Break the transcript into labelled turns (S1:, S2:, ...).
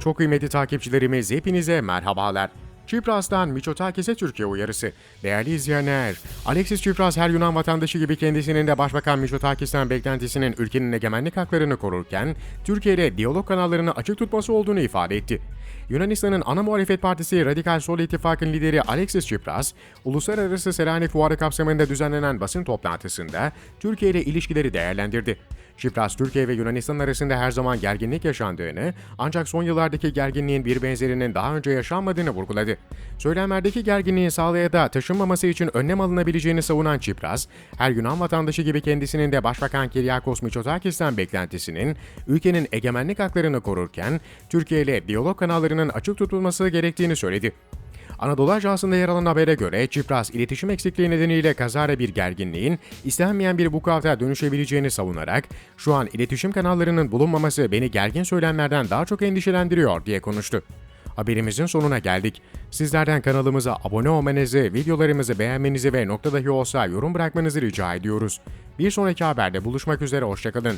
S1: Çok kıymetli takipçilerimiz hepinize merhabalar. Çipras'tan Miçotakis'e Türkiye uyarısı. Değerli izleyenler, Alexis Tsipras her Yunan vatandaşı gibi kendisinin de Başbakan Miçotakis'ten beklentisinin ülkenin egemenlik haklarını korurken, Türkiye'de diyalog kanallarını açık tutması olduğunu ifade etti. Yunanistan'ın ana muhalefet partisi Radikal Sol İttifakı'nın lideri Alexis Tsipras, Uluslararası Selanik Fuarı kapsamında düzenlenen basın toplantısında Türkiye ile ilişkileri değerlendirdi. Tsipras, Türkiye ve Yunanistan arasında her zaman gerginlik yaşandığını, ancak son yıllardaki gerginliğin bir benzerinin daha önce yaşanmadığını vurguladı. Söylemlerdeki gerginliğin sağlaya da taşınmaması için önlem alınabileceğini savunan Tsipras, her Yunan vatandaşı gibi kendisinin de Başbakan Kyriakos Mitsotakis'ten beklentisinin ülkenin egemenlik haklarını korurken, Türkiye ile diyalog kanallarının açık tutulması gerektiğini söyledi. Anadolu Ajansı'nda yer alan habere göre Çipras iletişim eksikliği nedeniyle kazara bir gerginliğin istenmeyen bir vukuata dönüşebileceğini savunarak şu an iletişim kanallarının bulunmaması beni gergin söylemlerden daha çok endişelendiriyor diye konuştu. Haberimizin sonuna geldik. Sizlerden kanalımıza abone olmanızı, videolarımızı beğenmenizi ve nokta dahi olsa yorum bırakmanızı rica ediyoruz. Bir sonraki haberde buluşmak üzere, hoşçakalın.